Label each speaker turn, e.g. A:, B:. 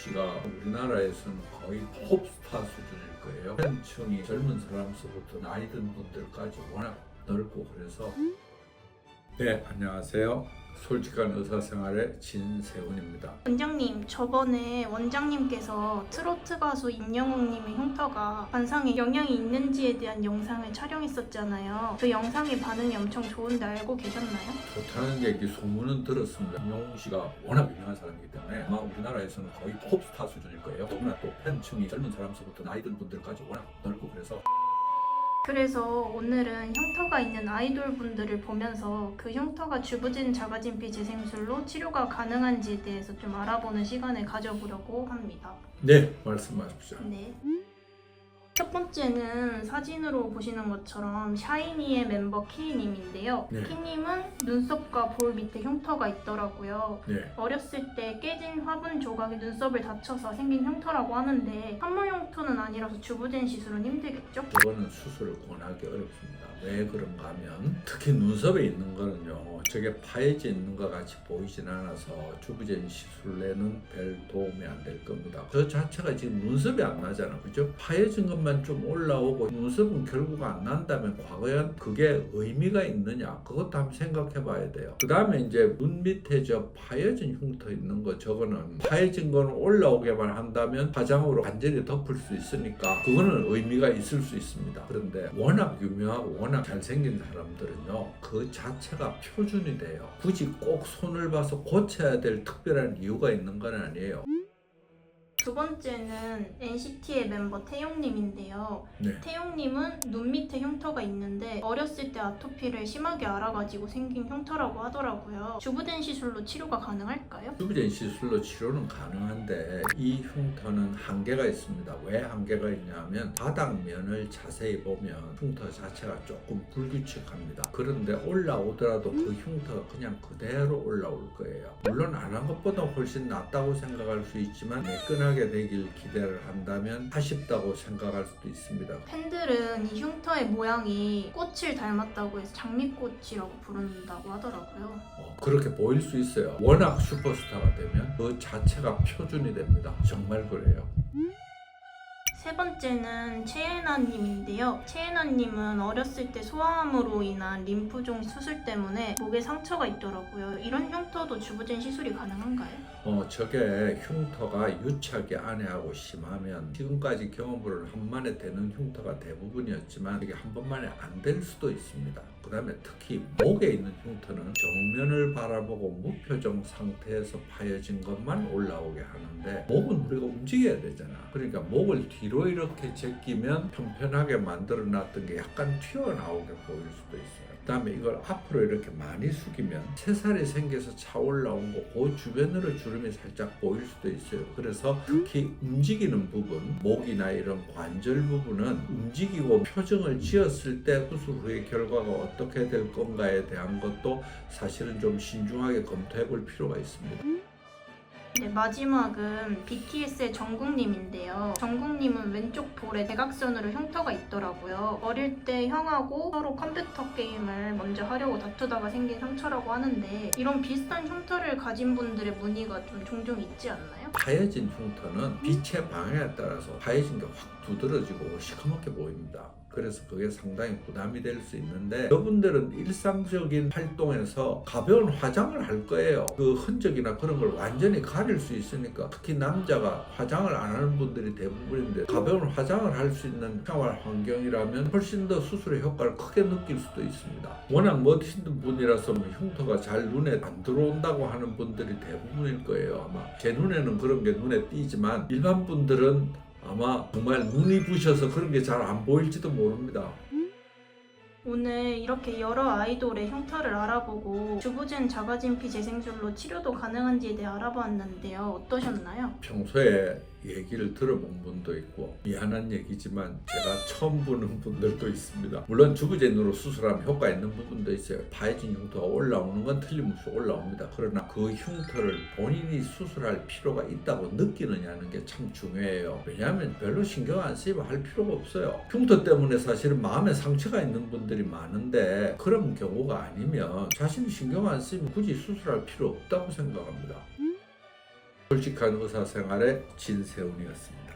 A: 씨가 우리나라에서는 거의 pop스타 수준일 거예요. 팬층이 젊은 사람서부터 나이 든 분들까지 워낙 넓고 그래서 네 안녕하세요. 솔직한 의사생활의 진세훈입니다.
B: 원장님, 저번에 원장님께서 트로트 가수 임영웅님의 흉터가 관상에 영향이 있는지에 대한 영상을 촬영했었잖아요. 그 영상의 반응이 엄청 좋은데 알고 계셨나요?
A: 좋다는 얘기 소문은 들었습니다. 임영웅 씨가 워낙 유명한 사람이기 때문에 우리나라에서는 거의 pop스타 수준일 거예요. 너무나 또 팬층이 젊은 사람서부터 나이 든 분들까지 워낙 넓고 그래서
B: 그래서 오늘은 흉터가 있는 아이돌 분들을 보면서 그 흉터가 주부진 자가진 피 재생술로 치료가 가능한지에 대해서 좀 알아보는 시간을 가져보려고 합니다.
A: 네 말씀하십시오.
B: 네. 첫 번째는 사진으로 보시는 것처럼 샤이니의 멤버 키님인데요.
A: 네.
B: 키님은 눈썹과 볼 밑에 흉터가 있더라고요.
A: 네.
B: 어렸을 때 깨진 화분 조각이 눈썹을 다쳐서 생긴 흉터라고 하는데 한물 흉터는 아니라서 주부진 시술은 힘들겠죠?
A: 저거는 수술을 권하기 어렵습니다. 왜 그런가 하면 특히 눈썹에 있는 거는요. 저게 파여져 있는 것 같이 보이진 않아서 주부진 시술에는 별 도움이 안 될 겁니다. 저 자체가 지금 눈썹이 안 나잖아. 그죠? 파여진 것만 좀 올라오고 눈썹은 결국 안 난다면 과연 그게 의미가 있느냐? 그것도 한번 생각해 봐야 돼요. 그 다음에 이제 눈 밑에 저 파여진 흉터 있는 거 저거는 파여진 거는 올라오게만 한다면 화장으로 완전히 덮을 수 있으니까 그거는 의미가 있을 수 있습니다. 그런데 워낙 유명하고 워낙 잘생긴 사람들은요 그 자체가 표준이 돼요. 굳이 꼭 손을 봐서 고쳐야 될 특별한 이유가 있는 건 아니에요.
B: 두 번째는 NCT의 멤버 태용님인데요.
A: 네.
B: 태용님은 눈 밑에 흉터가 있는데 어렸을 때 아토피를 심하게 앓아가지고 생긴 흉터라고 하더라고요. 주부된 시술로 치료가 가능할까요?
A: 주부전 시술로 치료는 가능한데 이 흉터는 한계가 있습니다. 왜 한계가 있냐면 바닥면을 자세히 보면 흉터 자체가 조금 불규칙합니다. 그런데 올라오더라도 그 흉터가 그냥 그대로 올라올 거예요. 물론 안 한 것보다 훨씬 낫다고 생각할 수 있지만 매끈 하게 되길 기대를 한다면 아쉽다고 생각할 수도 있습니다.
B: 팬들은 이 흉터의 모양이 꽃을 닮았다고 해서 장미꽃이라고 부른다고 하더라고요.
A: 어, 그렇게 보일 수 있어요. 워낙 슈퍼스타가 되면 그 자체가 표준이 됩니다. 정말 그래요.
B: 세 번째는 최애나님인데요. 최애나님은 어렸을 때 소아암으로 인한 림프종 수술 때문에 목에 상처가 있더라고요. 이런 흉터도 주부진 시술이 가능한가요?
A: 어, 저게 흉터가 유착이 안에하고 심하면 지금까지 경험으로는 한 번에 되는 흉터가 대부분이었지만 이게 한 번만에 안 될 수도 있습니다. 그 다음에 특히 목에 있는 흉터는 정면을 바라보고 무표정 상태에서 파여진 것만 올라오게 하는데 목은 우리가 움직여야 되잖아. 그러니까 목을 뒤로 이렇게 제끼면 편편하게 만들어 놨던 게 약간 튀어나오게 보일 수도 있어요. 그 다음에 이걸 앞으로 이렇게 많이 숙이면 새살이 생겨서 차 올라온 거 그 주변으로 주름이 살짝 보일 수도 있어요. 그래서 특히 움직이는 부분, 목이나 이런 관절 부분은 움직이고 표정을 지었을 때 수술 후의 결과가 어떻게 될 건가에 대한 것도 사실은 좀 신중하게 검토해 볼 필요가 있습니다.
B: 네, 마지막은 BTS의 정국님인데요. 정국님은 왼쪽 볼에 대각선으로 흉터가 있더라고요. 어릴 때 형하고 서로 컴퓨터 게임을 먼저 하려고 다투다가 생긴 상처라고 하는데 이런 비슷한 흉터를 가진 분들의 문의가 좀 종종 있지 않나요?
A: 파여진 흉터는 빛의 방향에 따라서 파여진 게 확 두드러지고 시커멓게 보입니다. 그래서 그게 상당히 부담이 될 수 있는데 여러분들은 일상적인 활동에서 가벼운 화장을 할 거예요. 그 흔적이나 그런 걸 완전히 가릴 수 있으니까 특히 남자가 화장을 안 하는 분들이 대부분인데 가벼운 화장을 할 수 있는 생활 환경이라면 훨씬 더 수술의 효과를 크게 느낄 수도 있습니다. 워낙 멋있는 분이라서 뭐 흉터가 잘 눈에 안 들어온다고 하는 분들이 대부분일 거예요. 아마 제 눈에는 그런 게 눈에 띄지만 일반 분들은 아마 정말 눈이 부셔서 그런 게 잘 안 보일지도 모릅니다.
B: 오늘 이렇게 여러 아이돌의 흉터를 알아보고 주부진 자가진피 재생술로 치료도 가능한지에 대해 알아보았는데요. 어떠셨나요?
A: 평소에 얘기를 들어본 분도 있고 미안한 얘기지만 제가 처음 보는 분들도 있습니다. 물론 주부젠으로 수술하면 효과 있는 부분도 있어요. 파해진 흉터가 올라오는 건 틀림없이 올라옵니다. 그러나 그 흉터를 본인이 수술할 필요가 있다고 느끼느냐는 게 참 중요해요. 왜냐하면 별로 신경 안 쓰이면 할 필요가 없어요. 흉터 때문에 사실은 마음에 상처가 있는 분들이 많은데 그런 경우가 아니면 자신이 신경 안 쓰이면 굳이 수술할 필요 없다고 생각합니다. 솔직한 의사생활의 진세훈이었습니다.